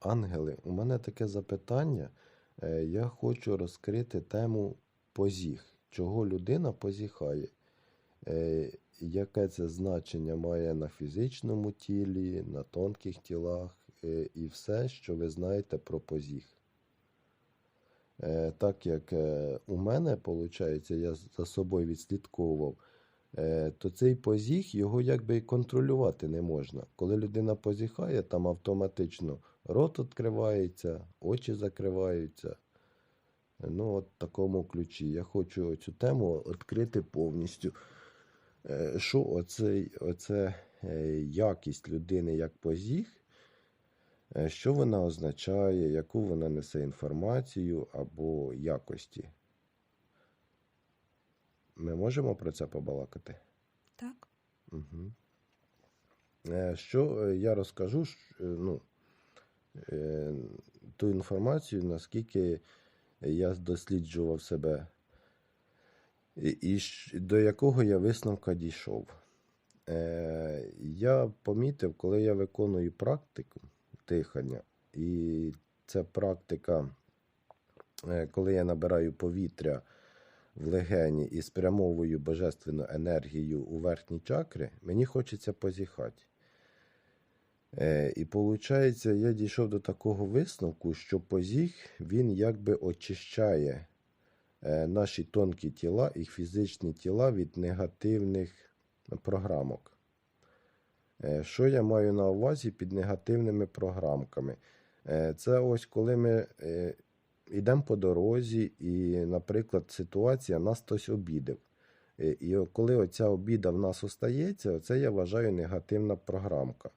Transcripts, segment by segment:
Ангели, у мене таке запитання. Е, Я хочу розкрити тему позіг. Чого людина позіхає? Е, Яке це значення має на фізичному тілі, на тонких тілах е, і все, що ви знаєте про позіг? Е, Так як у мене, виходить, я за собою відслідковував, то цей позіг його якби і контролювати не можна. Коли людина позіхає, там автоматично рот відкривається, очі закриваються. Ну, от в такому ключі. Я хочу цю тему відкрити повністю. Е, Що оце е, якість людини як позіг, е, що вона означає, яку вона несе інформацію або якості? Ми можемо про це побалакати? Так? Угу. Що я розкажу, ну, ту інформацію, наскільки я досліджував себе, і, і до якого я висновка дійшов. Е, Я помітив, коли я виконую практику дихання, і це практика, е, коли я набираю повітря в легені і спрямовую божественну енергію у верхні чакри, мені хочеться позіхати. Е, І виходить, я дійшов до такого висновку, що позіг він якби очищає е, наші тонкі тіла і фізичні тіла від негативних програмок. Е, Що я маю на увазі під негативними програмками? Е, Це ось коли ми е, йдемо по дорозі, і, наприклад, ситуація нас хтось обідав. Е, І коли оця обіда в нас остається, це я вважаю негативна програмка.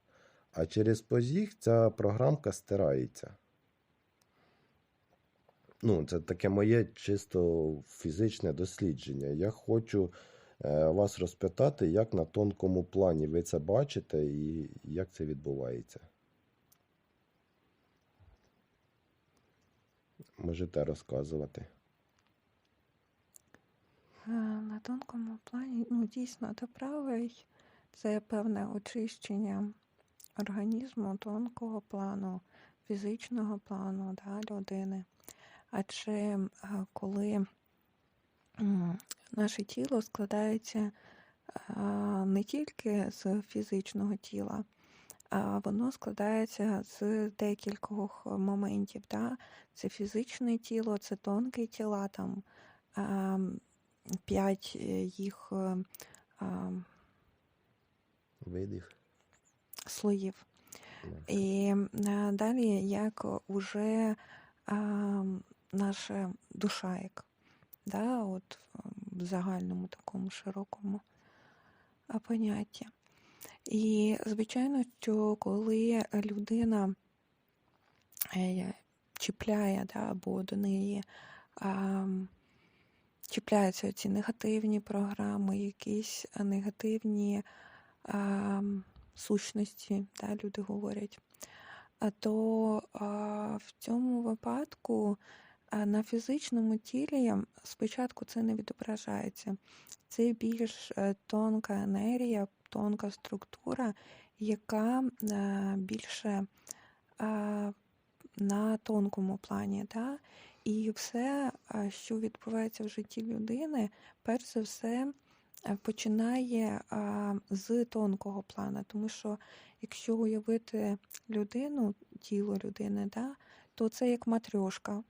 А через позіг ця програмка стирається. Ну, це таке моє чисто фізичне дослідження. Я хочу е, вас розпитати, як на тонкому плані ви це бачите і як це відбувається. Можете розказувати. Е, На тонкому плані, ну, дійсно, ти правий. Це певне очищення організму тонкого плану, фізичного плану да, людини. Адже коли наше тіло складається е, не тільки з фізичного тіла, а воно складається з декількох моментів. Да? Це фізичне тіло, це тонке тіла, там ем, п'ять їх е, ем, Видів? Слоїв. І далі як уже ем, наша душа, як да, от в загальному такому широкому понятті. І звичайно, що коли людина е, чіпляє, да, або до неї ам, чіпляються ці негативні програми, якісь негативні ам, сущності, да, люди говорять, а то а, в цьому випадку а, на фізичному тілі спочатку це не відображається. Це більш е, тонка енергія, тонка структура, яка е, більше е, на тонкому плані. Да? І все, що відбувається в житті людини, перш за все починає з тонкого плана. Тому що якщо уявити людину, тіло людини, да, то це як матрьошка.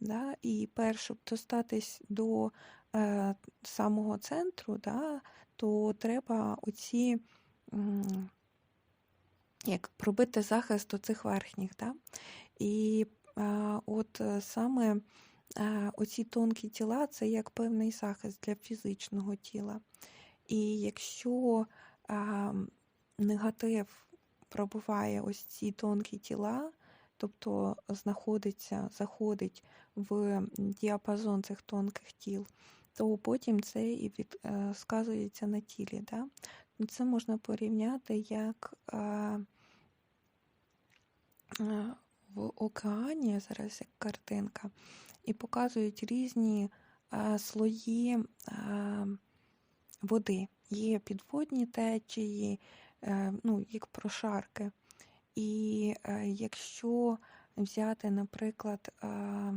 Да? І перше, достатись до е, самого центру, да, то треба оці як пробити захист оцих верхніх. Да? І е, от саме оці тонкі тіла це як певний захист для фізичного тіла. І якщо негатив пробуває ось ці тонкі тіла, тобто знаходиться, заходить в діапазон цих тонких тіл, то потім це і від, е, сказується на тілі. Да? Ну, Це можна порівняти як в океані, зараз як картинка, і показують різні е, слої е, води. Є підводні течії, е, ну, як прошарки. І е, якщо взяти, наприклад, а,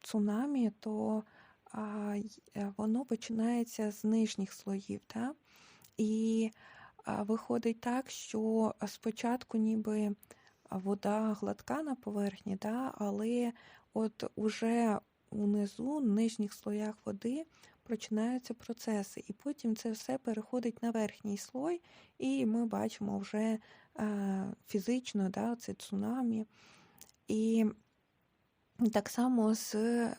цунамі, то е, воно починається з нижніх слоїв. Да? І виходить так, що спочатку ніби вода гладка на поверхні, да? але от уже унизу, в нижніх слоях води починаються процеси. І потім це все переходить на верхній слой, і ми бачимо вже е, фізично да, це цунамі. І так само з е,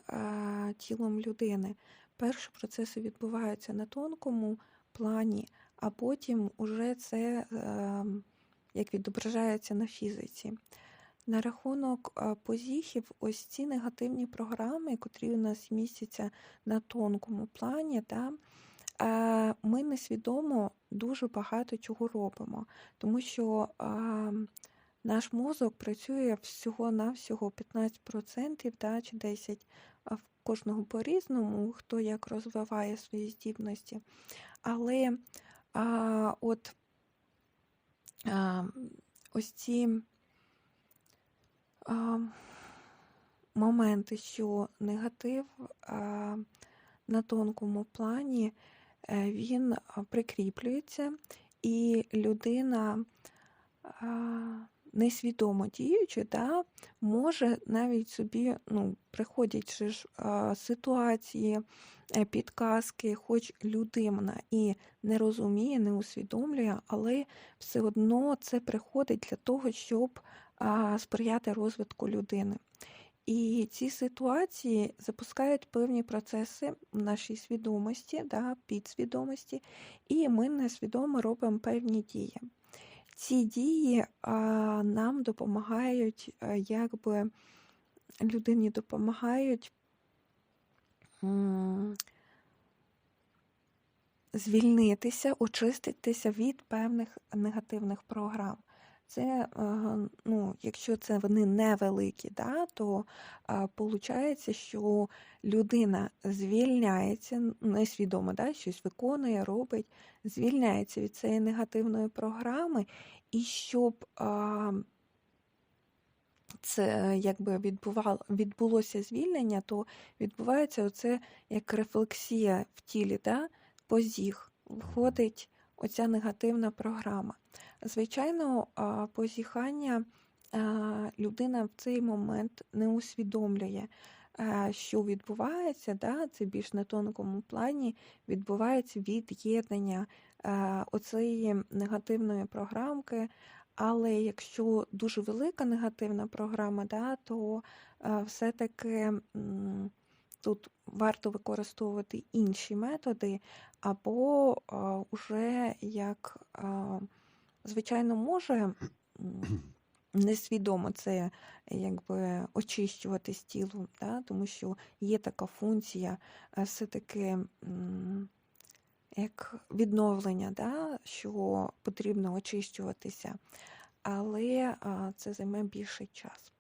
тілом людини. Перші процеси відбуваються на тонкому плані, а потім уже це е, як відображається на фізиці. На рахунок позіхів, ось ці негативні програми, котрі у нас містяться на тонкому плані, да, ми несвідомо дуже багато чого робимо, тому що наш мозок працює всього-навсього 15% да, чи 10%, в кожного по-різному, хто як розвиває свої здібності. Але а, от ось ці моменти, що негатив на тонкому плані, е, він прикріплюється, і людина, несвідомо діючи, да, може навіть собі, ну, приходять ж ситуації, е, підказки, хоч людина і не розуміє, не усвідомлює, але все одно це приходить для того, щоб сприяти розвитку людини. І ці ситуації запускають певні процеси в нашій свідомості, да, підсвідомості, і ми несвідомо робимо певні дії. Ці дії нам допомагають, а, якби людині допомагають звільнитися, очиститися від певних негативних програм. Це, ну, якщо це вони невеликі, да, то виходить, що людина звільняється несвідомо, да, щось виконує, робить, звільняється від цієї негативної програми, і щоб це якби відбувало, відбулося звільнення, то відбувається оце як рефлексія в тілі, да? позіг, виходить оця негативна програма. Звичайно, позіхання людина в цей момент не усвідомлює, що відбувається, да? це більш на тонкому плані, відбувається від'єднання а, оцієї негативної програмки. Але якщо дуже велика негативна програма, да, то все-таки м, тут варто використовувати інші методи, або а, уже як, а, звичайно, може несвідомо це якби очищувати з тілу, да, тому що є така функція все-таки. як відновлення, да, що потрібно очищуватися, але це займе більший час.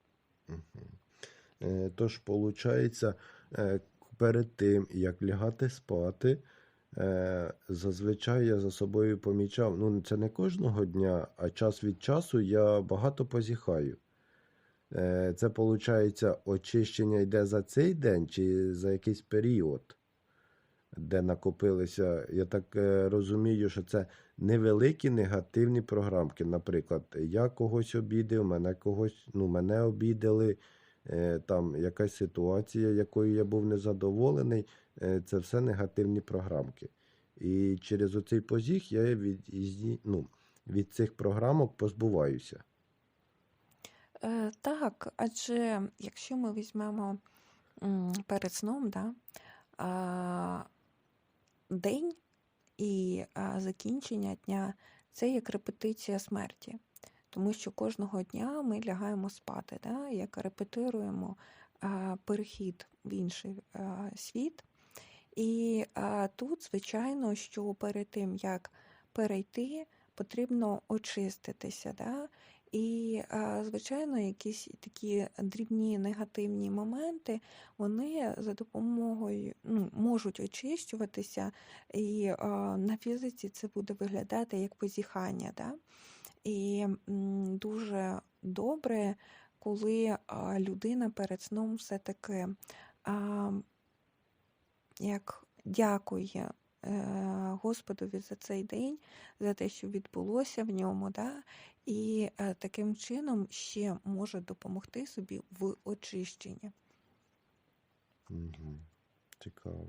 Е, Тож, виходить, перед тим, як лягати спати, е, зазвичай я за собою помічав, ну це не кожного дня, а час від часу я багато позіхаю. Е, Це, виходить, очищення йде за цей день чи за якийсь період, де накопилися. Я так е, розумію, що це невеликі негативні програмки. Наприклад, я когось обідав, мене когось, ну, мене обідали, е, там якась ситуація, якою я був незадоволений, е, це все негативні програмки. І через оцей позіг я від, ну, від цих програмок позбуваюся. Е, так, адже якщо ми візьмемо перед сном, да, а, день і а, закінчення дня це як репетиція смерті. Тому що кожного дня ми лягаємо спати, да, як репетируємо а, перехід в інший а, світ. І а, тут, звичайно, що перед тим, як перейти, потрібно очиститися. Да? І, звичайно, якісь такі дрібні негативні моменти, вони за допомогою ну, можуть очищуватися, і на фізиці це буде виглядати як позіхання. Да? І дуже добре коли людина перед сном все-таки як дякує е, Господові за цей день, за те, що відбулося в ньому, да? і е, таким чином ще може допомогти собі в очищенні. Угу. Цікаво.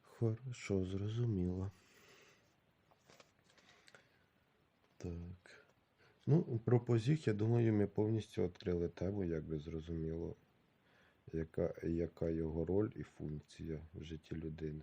Хорошо, зрозуміло. Так. Ну, про позіг, я думаю, ми повністю відкрили тему, якби зрозуміло, яка, яка його роль і функція в житті людини.